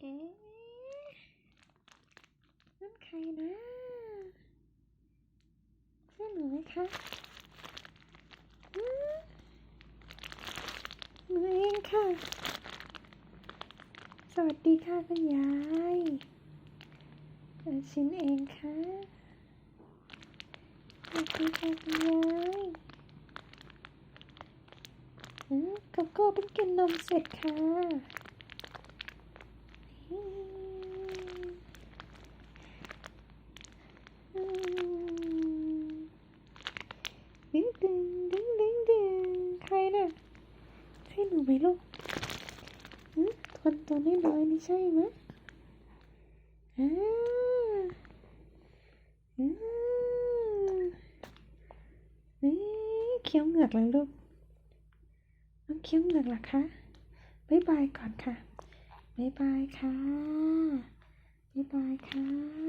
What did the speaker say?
เอ๊ะนั่นใครนะใช่หนูไหมคะหนูเองค่ะ สวัสดีค่ะคุณยายชินเองค่ะ สวัสดีค่ะคุณยายอืมโกโก้เพิ่งกินนมเสร็จค่ะอืมอืม ดึงดึงดึงดึงใครน่ะใช่หนูไหมลูกอืมคนตัวน้อยๆนี่ใช่ไหมอ่าอ่าเอ๊ะเคี้ยวเหงือกแล้วลูกน้องเคี้ยวเหงือกหรอคะบ๊ายบายก่อนค่ะบ๊ายบายค่ะบ๊ายบายค่ะ